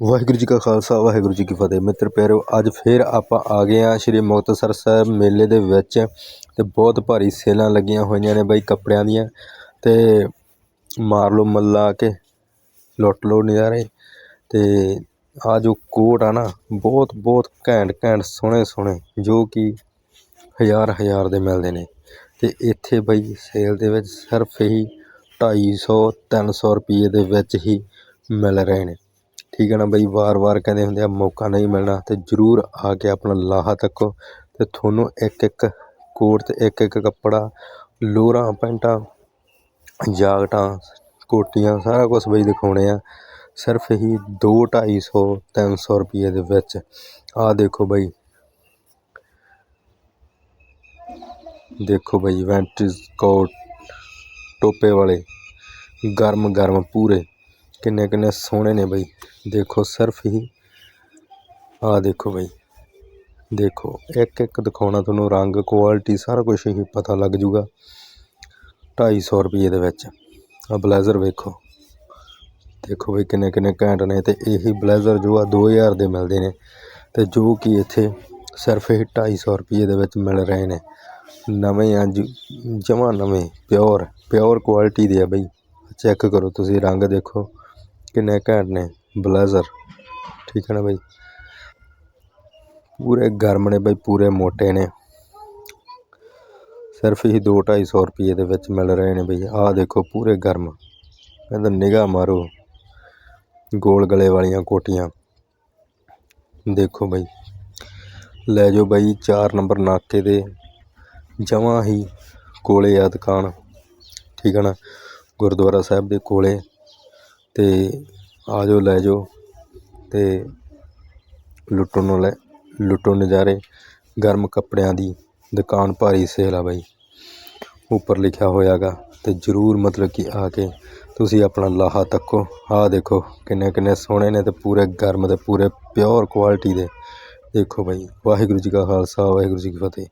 ਵਾਹਿਗੁਰੂ ਜੀ ਕਾ ਖਾਲਸਾ, ਵਾਹਿਗੁਰੂ ਜੀ ਕੀ ਫਤਿਹ। ਮਿੱਤਰ ਪਿਆਰਿਓ ਅੱਜ ਫੇਰ ਆਪਾਂ ਆ ਗਏ ਆ ਸ਼੍ਰੀ ਮੁਕਤਸਰ ਸਾਹਿਬ ਮੇਲੇ ਦੇ ਵਿੱਚ ਤੇ ਬਹੁਤ ਭਾਰੀ ਸੇਲਾਂ ਲੱਗੀਆਂ ਹੋਈਆਂ ਨੇ ਬਾਈ ਕੱਪੜਿਆਂ ਦੀਆਂ ਤੇ ਮਾਰ ਲਓ ਮੱਲਾ ਕੇ, ਲੁੱਟ ਲਓ ਨਜ਼ਾਰੇ ਤੇ ਆ ਜੋ ਕੋਟ ਆ ਨਾ, ਬਹੁਤ ਬਹੁਤ ਘੈਂਟ ਘੈਂਟ, ਸੋਹਣੇ ਸੋਹਣੇ, ਜੋ ਕਿ ਹਜ਼ਾਰ ਹਜ਼ਾਰ ਦੇ ਮਿਲਦੇ ਨੇ। ਤੇ ਇੱਥੇ ਬਈ ਸੇਲ ਦੇ ਵਿੱਚ ਸਿਰਫ ਹੀ 250 300 ਰੁਪਏ ਦੇ ਵਿੱਚ ਹੀ ਮਿਲ ਰਹੇ ਨੇ। ਠੀਕ ਹੈ ਨਾ ਬਈ, ਵਾਰ-ਵਾਰ ਕਹਿੰਦੇ ਹੁੰਦੇ ਆ, ਮੌਕਾ ਨਹੀਂ ਮਿਲਣਾ ਅਤੇ ਜਰੂਰ ਆ ਕੇ ਆਪਣਾ ਲਾਹਾ ਤੱਕੋ। ਅਤੇ ਤੁਹਾਨੂੰ ਇੱਕ ਇੱਕ ਕੋਟ ਅਤੇ ਇੱਕ ਇੱਕ ਕੱਪੜਾ, ਲੋਰਾਂ, ਪੈਂਟਾਂ, ਜਾਕਟਾਂ, ਕੋਟੀਆਂ, ਸਾਰਾ ਕੁਛ ਬਈ ਦਿਖਾਉਣੇ ਆ। ਸਿਰਫ ਹੀ 2 250 300 ਰੁਪਏ ਦੇ ਵਿੱਚ। ਆ ਦੇਖੋ ਬਾਈ। ਦੇਖੋ ਬਾਈ ਵੈਂਟਿਜ ਕੋਟ ਟੋਪੇ ਵਾਲੇ ਗਰਮ ਗਰਮ ਪੂਰੇ। ਕਿੰਨੇ ਕਿੰਨੇ ਸੋਹਣੇ ਨੇ ਬਈ। ਦੇਖੋ ਸਿਰਫ ਹੀ ਆ ਦੇਖੋ ਬਈ। ਦੇਖੋ, ਇੱਕ ਇੱਕ ਦਿਖਾਉਣਾ ਤੁਹਾਨੂੰ, ਰੰਗ ਕੁਆਲਿਟੀ ਸਾਰਾ ਕੁਝ ਹੀ ਪਤਾ ਲੱਗ ਜੂਗਾ। 250 ਰੁਪਏ ਦੇ ਵਿੱਚ। ਆ ਬਲੇਜ਼ਰ ਵੇਖੋ। ਦੇਖੋ ਬਈ ਕਿੰਨੇ ਕਿੰਨੇ ਘੈਂਟ ਨੇ ਤੇ ਇਹੀ ਬਲੇਜ਼ਰ ਜੋ ਆ 2000 ਦੇ ਮਿਲਦੇ ਨੇ ਤੇ ਜੋ ਕਿ ਇੱਥੇ ਸਿਰਫ ਇਹ 250 ਰੁਪਏ ਦੇ ਵਿੱਚ ਮਿਲ ਰਹੇ ਨੇ। ਨਵੇਂ ਆ ਜਮਾ ਨਵੇਂ ਪਿਓਰ ਪਿਓਰ ਕੁਆਲਿਟੀ ਦੇ ਆ ਬਈ। ਚੈੱਕ ਕਰੋ ਤੁਸੀਂ, ਰੰਗ ਦੇਖੋ। ਕਿੰਨੇ ਘੈਂਟ ਨੇ ਬਲੇਜ਼ਰ ਠੀਕ ਹੈ ਨਾ ਬਾਈ? ਪੂਰੇ ਗਰਮ ਨੇ ਬਾਈ, ਪੂਰੇ ਮੋਟੇ ਨੇ। ਸਿਰਫ ਹੀ 2 250 ਰੁਪਏ ਦੇ ਵਿੱਚ ਮਿਲ ਰਹੇ ਨੇ ਬਈ। ਆਹ ਦੇਖੋ, ਪੂਰੇ ਗਰਮ। ਕਹਿੰਦਾ ਨਿਗਾਹ ਮਾਰੋ, ਗੋਲ ਗਲੇ ਵਾਲੀਆਂ ਕੋਟੀਆਂ। ਦੇਖੋ ਬਈ। ਲੈ ਜਾਓ ਬਈ 4 ਨੰਬਰ ਨਾਕੇ ਦੇ, ਜਮਾਂ ਹੀ ਕੋਲੇ ਆ ਦੁਕਾਨ। ਠੀਕ ਹੈ ਨਾ? ਗੁਰਦੁਆਰਾ ਸਾਹਿਬ ਦੇ ਕੋਲੇ। ਅਤੇ ਆ ਜਾਓ, ਲੈ ਜਾਓ ਅਤੇ ਲੁੱਟੋ ਨੂੰ ਲੈ ਲੁੱਟੋ ਨਜ਼ਾਰੇ ਗਰਮ ਕੱਪੜਿਆਂ ਦੀ ਦੁਕਾਨ ਭਾਰੀ ਸੇਲ ਆ ਬਾਈ। ਉੱਪਰ ਲਿਖਿਆ ਹੋਇਆ ਗਾ ਅਤੇ ਜਰੂਰ ਮਤਲਬ ਕਿ ਆ ਕੇ ਤੁਸੀਂ ਆਪਣਾ ਲਾਹਾ ਤੱਕੋ। ਆਹ ਦੇਖੋ ਕਿੰਨੇ ਕਿੰਨੇ ਸੋਹਣੇ ਨੇ ਅਤੇ ਪੂਰੇ ਗਰਮ ਤੇ ਪੂਰੇ ਪਿਓਰ ਕੁਆਲਿਟੀ ਦੇ। ਦੇਖੋ ਬਾਈ, ਵਾਹਿਗੁਰੂ ਜੀ ਕਾ ਖਾਲਸਾ, ਵਾਹਿਗੁਰੂ ਜੀ ਕੀ ਫਤਿਹ।